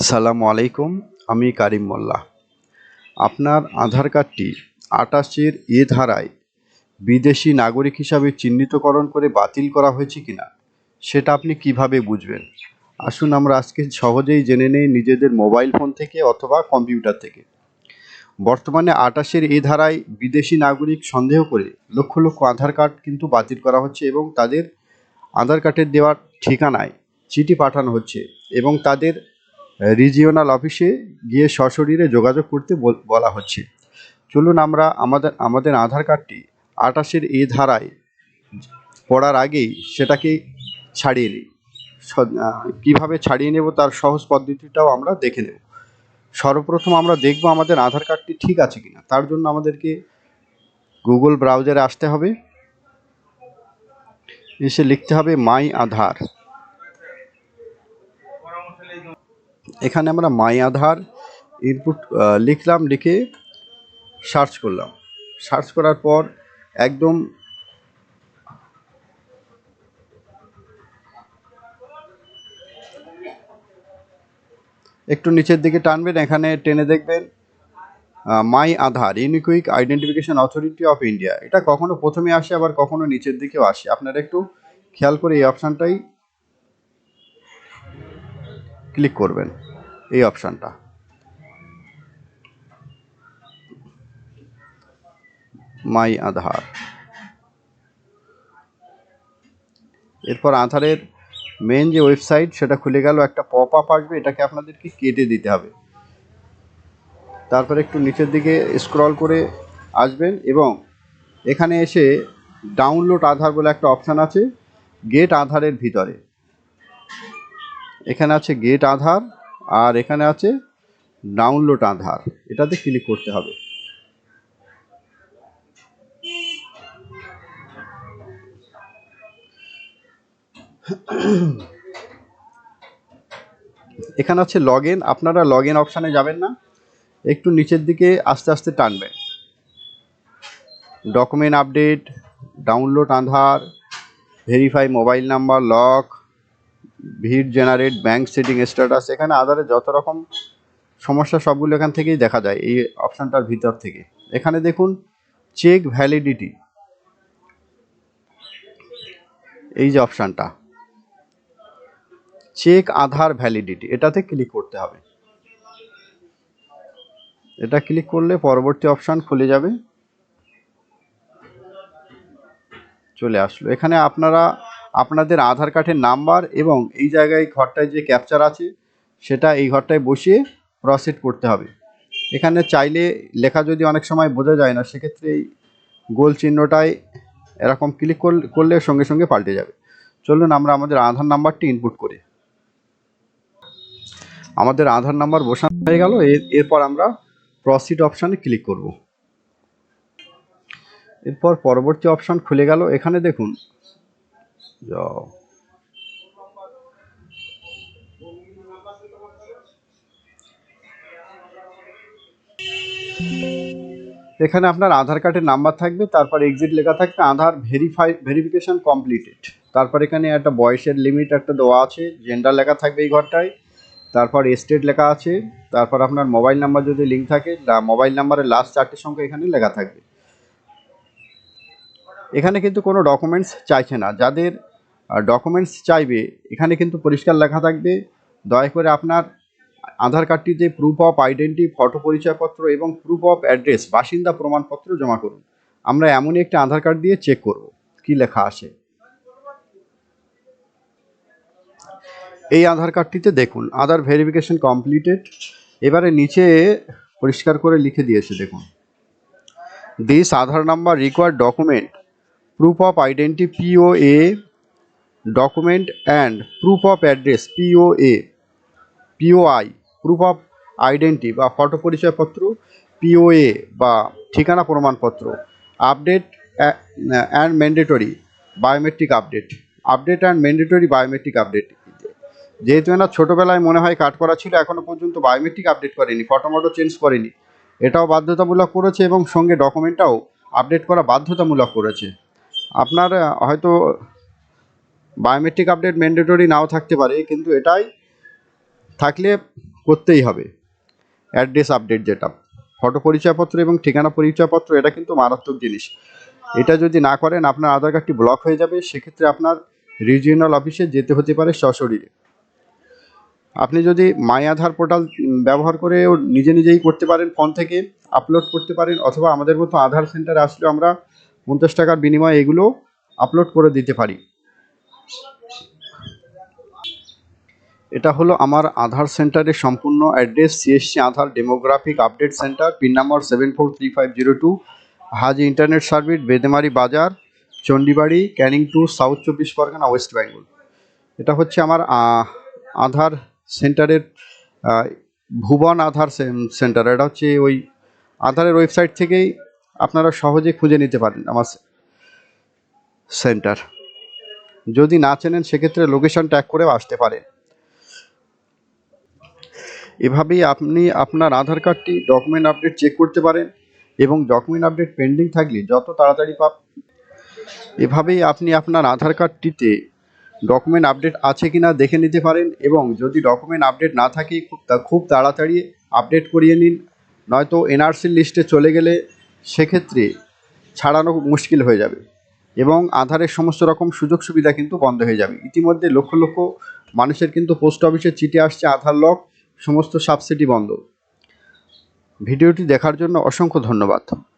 সালামু আলাইকুম, আমি কারিম মোল্লা। আপনার আধার কার্ডটি আটাশের এ ধারায় বিদেশি নাগরিক হিসাবে চিহ্নিতকরণ করে বাতিল করা হয়েছে কিনা, সেটা আপনি কীভাবে বুঝবেন? আসুন আমরা আজকে সহজেই জেনে নেই নিজেদের মোবাইল ফোন থেকে অথবা কম্পিউটার থেকে। বর্তমানে আটাশের এ ধারায় বিদেশি নাগরিক সন্দেহ করে লক্ষ লক্ষ আধার কার্ড কিন্তু বাতিল করা হচ্ছে এবং তাদের আধার কার্ডের দেওয়ার ঠিকানায় চিঠি পাঠানো হচ্ছে এবং তাদের রিজিওনাল অফিসে গিয়ে সশরীরে যোগাযোগ করতে বলা হচ্ছে। চলুন আমরা আমাদের আমাদের আধার কার্ডটি আটাশের এই ধারায় পড়ার আগেই সেটাকে ছাড়িয়ে নিই। কীভাবে ছাড়িয়ে নেব তার সহজ পদ্ধতিটাও আমরা দেখে নেব। সর্বপ্রথম আমরা দেখব আমাদের আধার কার্ডটি ঠিক আছে কিনা। তার জন্য আমাদেরকে গুগল ব্রাউজারে আসতে হবে। এসে লিখতে হবে মাই আধার। এখানে আমরা মাই আধার ইনপুট লিখলাম, লিখে সার্চ করলাম। সার্চ করার পর একদম একটু নিচের দিকে টানবেন, এখানে টেনে দেখবেন my Aadhaar, Unique Identification Authority of India. এটা কখনো প্রথমে আসে, আবার কখনো নিচের দিকেও আসে। আপনারা একটু খেয়াল করে এই অপশানটাই ক্লিক করবেন। এই অপশানটা। মাই আধার। এরপর আধারের মেন যে ওয়েবসাইট সেটা খুলে গেল, একটা পপ আপ আসবে, এটাকে আপনাদেরকে কেটে দিতে হবে। তারপরে একটু নিচের দিকে স্ক্রল করে আসবেন এবং এখানে এসে ডাউনলোড আধার বলে একটা অপশান আছে গেট আধারের ভিতরে। এখানে আছে গেট আধার। আর এখানে আছে ডাউনলোড আধার। এটাতে ক্লিক করতে হবে। এখানে আছে লগ আপনারা লগ ইন অপশানে যাবেন না। একটু নিচের দিকে আস্তে আস্তে টানবেন। Document update download Aadhaar verify mobile number lock VID generate bank setting status এখানে আধারে যত রকম সমস্যা সবগুলো এখান থেকেই দেখা যায়, এই অপশানটার ভিতর থেকে। এখানে দেখুন চেক ভ্যালিডিটি এই যে অপশানটা চেক আধার ভ্যালিডিটি এটাতে ক্লিক করতে হবে। এটা ক্লিক করলে পরবর্তী অপশান খুলে যাবে। চলে আসলো। এখানে আপনারা আপনাদের আধার কার্ডের নাম্বার এবং এই জায়গায় ঘরটায় যে ক্যাপচার আছে, সেটা এই ঘরটায় বসিয়ে প্রসিড করতে হবে। এখানে চাইলে লেখা যদি অনেক সময় বোঝা যায় না, সেক্ষেত্রে এই গোল চিহ্নটায় এরকম ক্লিক করলে সঙ্গে সঙ্গে পাল্টে যাবে। চলুন আমরা আমাদের আধার নাম্বারটি ইনপুট করি। আমাদের আধার নাম্বার বসানো হয়ে গেল এর- এরপর আমরা প্রসিড অপশানে ক্লিক করব। এরপর পরবর্তী অপশান খুলে গেল। এখানে দেখুন যাও। এখানে আপনার আধার কার্ডের নাম্বার থাকবে, তারপর এক্সিট লেখা থাকবে, আধার ভেরিফাই ভেরিফিকেশন কমপ্লিটেড তারপর এখানে একটা বয়সের লিমিট একটা দেওয়া আছে জেন্ডার লেখা থাকবে এই ঘরটায়। তারপর স্টেট লেখা আছে, তারপর আপনার মোবাইল নাম্বার যদি লিঙ্ক থাকে মোবাইল নাম্বারের লাস্ট চারটি সংখ্যা এখানে লেখা থাকবে। এখানে কিন্তু কোনো ডকুমেন্টস চাইছে না। যাদের ডকুমেন্টস চাইবে, এখানে কিন্তু পরিষ্কার লেখা থাকবে। দয়া করে আপনার আধার কার্ডটিতে প্রুফ অফ আইডেন্টি ফটো পরিচয়পত্র এবং প্রুফ অফ অ্যাড্রেস বাসিন্দা প্রমাণপত্র জমা করুন। আমরা এমনই একটি আধার কার্ড দিয়ে চেক করব, কি লেখা আসে এই আধার কার্ডটিতে দেখুন, আধার ভেরিফিকেশন কমপ্লিটেড এবারে নিচে পরিষ্কার করে লিখে দিয়েছে, দেখুন। This Aadhaar number required document proof of identity POA document and proof of address POA POI proof of identity বা ফটো পরিচয়পত্র পিওএ বা ঠিকানা প্রমাণপত্র update and mandatory biometric update update and mandatory biometric update যেহেতু এনার ছোটোবেলায় মনে হয় কাট করা ছিল এখনও পর্যন্ত বায়োমেট্রিক আপডেট করেনি ফটো মটো চেঞ্জ করেনি। এটাও বাধ্যতামূলক করেছে এবং সঙ্গে ডকুমেন্টটাও আপডেট করা বাধ্যতামূলক করেছে। আপনার হয়তো বায়োমেট্রিক আপডেট ম্যান্ডেটরি নাও থাকতে পারে, কিন্তু এটাই থাকলে করতেই হবে। অ্যাড্রেস আপডেট যেটা ফটো পরিচয়পত্র এবং ঠিকানা পরিচয়পত্র, এটা কিন্তু মারাত্মক জিনিস। এটা যদি না করেন, আপনার আধার কার্ডটি ব্লক হয়ে যাবে, সেক্ষেত্রে আপনার রিজিওনাল অফিসে যেতে হতে পারে সশরীরে। আপনি যদি মাই আধার পোর্টাল ব্যবহার করে ও নিজে নিজেই করতে পারেন ফোন থেকে আপলোড করতে পারেন, অথবা আমাদের মতো আধার সেন্টারে আসলে আমরা পঞ্চাশ টাকার বিনিময়ে এগুলো আপলোড করে দিতে পারি। এটা হলো আমার আধার সেন্টারের সম্পূর্ণ address CSC Aadhaar demographic update centre pin number seven four three five zero two Haji internet service Bedemari Bazar, Chandibari, Canning two south চব্বিশ পরগনা ওয়েস্ট বেঙ্গল এটা হচ্ছে আমার আধার সেন্টারের ভুবন আধার সেন্টার। এটা হচ্ছে ওই আধারের ওয়েবসাইট থেকেই আপনারা সহজে খুঁজে নিতে পারেন আমার সেন্টার। যদি না চেনেন, সেক্ষেত্রে লোকেশন ট্যাগ করেও আসতে পারেন এভাবেই আপনি আপনার আধার কার্ডটি ডকুমেন্ট আপডেট চেক করতে পারেন এবং ডকুমেন্ট আপডেট পেন্ডিং থাকলে যত তাড়াতাড়ি পাপ এভাবেই আপনি আপনার আধার কার্ডটিতে ডকুমেন্ট আপডেট আছে কিনা দেখে নিতে পারেন এবং যদি ডকুমেন্ট আপডেট না থাকে, খুব তা- খুব তাড়াতাড়ি আপডেট করিয়ে নিন। নয়তো এনআরসির লিস্টে চলে গেলে সেক্ষেত্রে ছাড়ানো মুশকিল হয়ে যাবে। এবং আধারের সমস্ত রকম সুযোগ সুবিধা কিন্তু বন্ধ হয়ে যাবে। ইতিমধ্যে লক্ষ লক্ষ মানুষের কিন্তু পোস্ট অফিসে চিঠি আসছে, আধার লক, সমস্ত সাবসিডি বন্ধ। ভিডিওটি দেখার জন্য অসংখ্য ধন্যবাদ।